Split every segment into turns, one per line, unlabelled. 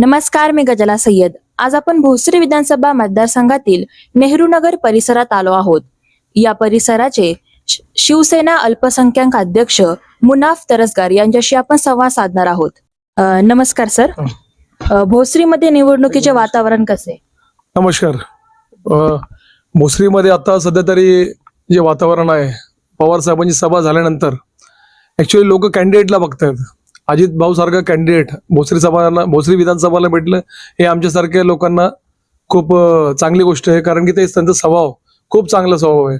नमस्कार मी गजला सय्यद. आज आपण भोसरी विधानसभा मतदारसंघातील नेहरू नगर परिसरात आलो आहोत. या परिसराचे शिवसेना अल्पसंख्याक अध्यक्ष मुनाफ तरसगार यांच्याशी आपण संवाद साधणार आहोत. अ, नमस्कार सर. अ, भोसरीमध्ये निवडणुकीचे वातावरण कसे?
नमस्कार. अ, भोसरीमध्ये आता सध्या तरी जे वातावरण आहे पवार साहेबांची सभा झाल्यानंतर ऍक्च्युली लोक कॅन्डिडेटला बघतायत. अजित भाऊ सारखं कॅन्डिडेट भोसरी सभाला भोसरी विधानसभाला भेटलं हे आमच्यासारख्या लोकांना खूप चांगली गोष्ट आहे. कारण की ते त्यांचा स्वभाव खूप चांगला स्वभाव आहे.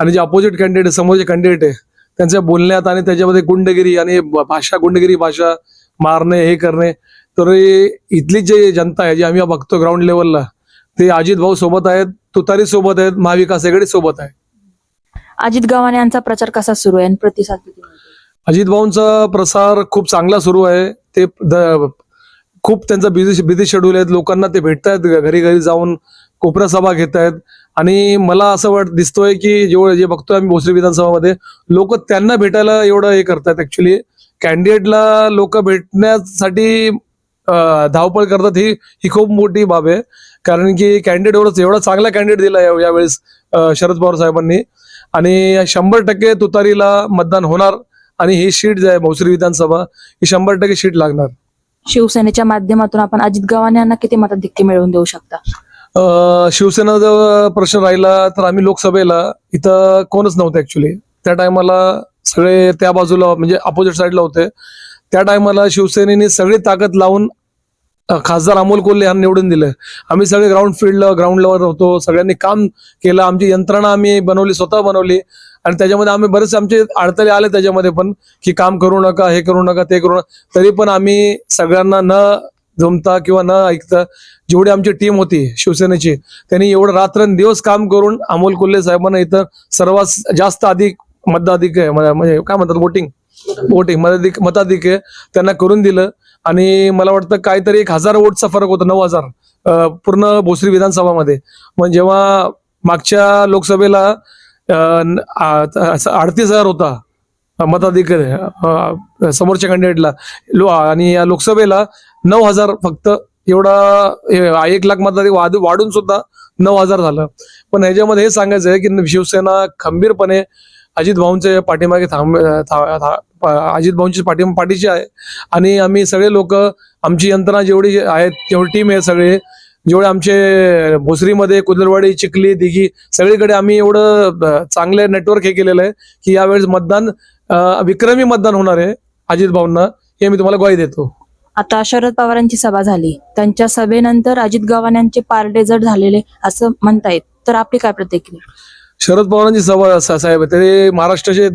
आणि जे अपोजिट कॅन्डिडेट समोरचे कॅन्डिडेट आहे त्यांच्या बोलण्यात आणि त्याच्यामध्ये गुंडगिरी आणि भाषा गुंडगिरी भाषा मारणे हे करणे तर इथली जे जनता आहे जी आम्ही बघतो ग्राउंड लेवलला ते अजित भाऊ सोबत आहेत तुतारी सोबत आहेत महाविकास आघाडी सोबत आहे.
अजित गव्हाण यांचा प्रचार कसा सुरू आहे? आणि प्रतिसाद
अजित भाऊंचा प्रसार खूप चांगला सुरू आहे. ते खूप त्यांचा बिझी बिझी शेड्यूल आहेत. लोकांना ते भेटतायत घरी घरी जाऊन कोपऱ्या सभा घेत आहेत आणि मला असं वाट दिसतोय की जेवढं जे बघतोय आम्ही भोसरी विधानसभामध्ये लोक त्यांना भेटायला एवढं हे करतात ऍक्च्युली कॅन्डिडेटला लोक भेटण्यासाठी धावपळ करतात ही ही खूप मोठी बाब आहे. कारण की कॅन्डिडेट एवढंच एवढा चांगला कॅन्डिडेट दिला या- यावेळेस शरद पवार साहेबांनी. आणि शंभर टक्के तुतारीला मतदान होणार. आणि ही सीट जी आहे भोसरी विधानसभा ही शंभर टक्के सीट लागणार.
शिवसेनेच्या माध्यमातून आपण अजित गव्हाणे यांना किती मताधिक्य मिळवून देऊ शकता?
अं, शिवसेना जर प्रश्न राहिला तर आम्ही लोकसभेला इथं कोणच नव्हतं ऍक्च्युली त्या टायमाला सगळे त्या बाजूला म्हणजे अपोजिट साईडला होते. त्या टायमाला शिवसेनेने सगळी ताकद लावून अं, खासदार अमोल कोल्हे यांना निवडून दिलं. आम्ही सगळे ग्राउंड फील्डला ग्राउंड लेवलवर होतो. सगळ्यांनी काम केलं. आमची यंत्रणा आम्ही बनवली स्वतः बनवली. आणि त्याच्यामध्ये आम्ही बरेचसे आमचे अडथळे आले त्याच्यामध्ये पण की काम करू नका हे करू नका ते करू नका. तरी पण आम्ही सगळ्यांना न जमता किंवा न ऐकता जेवढी आमची टीम होती शिवसेनेची त्यांनी एवढं रात्रंदिवस काम करून अमोल कोल्हे साहेबांना इथं सर्वात जास्त अधिक मताधिक आहे म्हणजे काय म्हणतात वोटिंग वोटिंग मताधिक मताधिक आहे त्यांना करून दिलं. आणि मला वाटतं काहीतरी एक हजार वोटचा फरक होता नऊ हजार पूर्ण भोसरी विधानसभामध्ये. मग जेव्हा मागच्या लोकसभेला अडतीस हजार होता. मताधिक समोरच्या कॅन्डिडेटला लो. आणि या लोकसभेला नऊ हजार फक्त एवढा एक लाख मताधिक वाद वाढून सुद्धा नऊ हजार झालं. पण ह्याच्यामध्ये हे सांगायचं आहे की शिवसेना खंबीरपणे अजित भाऊंचे पाठीमागे थांब अजित भाऊंची पाठी पाठीची आहे. आणि आम्ही सगळे लोक आमची यंत्रणा जेवढी आहेत तेवढी टीम आहे सगळे. जेवढे आमचे भोसरीमध्ये कुदलवाडी चिखली दिघी सगळीकडे आम्ही एवढं चांगले नेटवर्क हे केलेलं आहे की यावेळेस मतदान विक्रमी मतदान होणार आहे अजित भाऊंना हे मी तुम्हाला ग्वाही देतो.
आता शरद पवारांची सभा झाली. त्यांच्या सभेनंतर अजित गव्हाणे यांचे पारडे जड झालेले असं म्हणतायत. तर आपली काय प्रतिक्रिया?
शरद पवारांची सभा साहेब ते महाराष्ट्राचे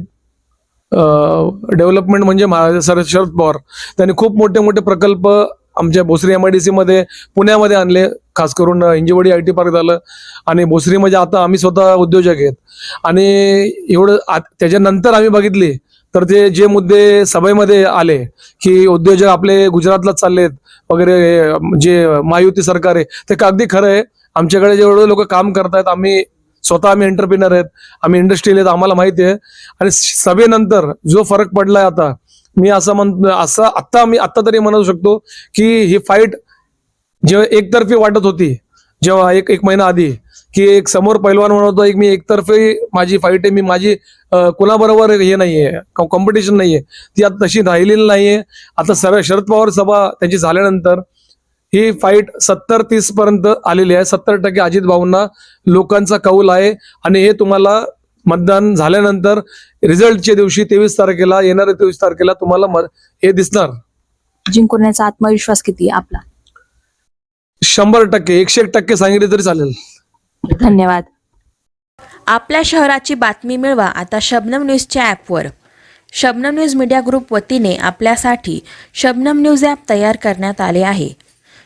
डेव्हलपमेंट म्हणजे शरद पवार. त्यांनी खूप मोठे मोठे प्रकल्प आमच्या भोसरी एम आय डी सीमध्ये पुण्यामध्ये आणले. खास करून इंजिवडी आय टी पार्क झालं. आणि भोसरीमध्ये म्हणजे आता आम्ही स्वतः उद्योजक आहेत. आणि एवढं आ- त्याच्यानंतर आम्ही बघितली. तर ते जे मुद्दे सभेमध्ये आले की उद्योजक आपले गुजरातलाच चाललेत वगैरे जे महायुती सरकार आहे ते का अगदी खरं आहे. आमच्याकडे जेवढे लोक काम करतायत आम्ही स्वतः आम्ही एंटरप्रिनर आहेत आम्ही इंडस्ट्रील आहेत आम्हाला माहिती आहे. आणि सभेनंतर जो फरक पडलाय आता मी असं म्हण असं आत्ता मी आत्ता तरी म्हणू शकतो की ही फाईट जेव्हा एकतर्फी वाटत होती जेव्हा एक एक महिना आधी की एक समोर पैलवान म्हणत होता एक मी एकतर्फी माझी फाईट आहे मी माझी कुणाबरोबर हे नाहीये कॉम्पिटिशन नाहीये ती आता तशी राहिलेली नाहीये. आता सर शरद पवार सभा त्यांची झाल्यानंतर ही फाईट सत्तर तीस पर्यंत आलेली आहे. सत्तर टक्के अजित भाऊंना लोकांचा कौल आहे. आणि हे तुम्हाला मतदान झाल्यानंतर रिझल्टच्या दिवशी तेवीस तारखेला येणाऱ्या तेवीस तारखेला तुम्हाला हे दिसणार.
जिंकून येण्याचा आत्मविश्वास किती आहे आपला?
शंभर टक्के एकशे एक टक्के सांगितले तरी चालेल.
धन्यवाद.
आपल्या शहराची बातमी मिळवा आता शबनम न्यूजच्या ॲपवर. शबनम न्यूज मीडिया ग्रुप वतीने आपल्यासाठी शबनम न्यूज ॲप तयार करण्यात आले आहे.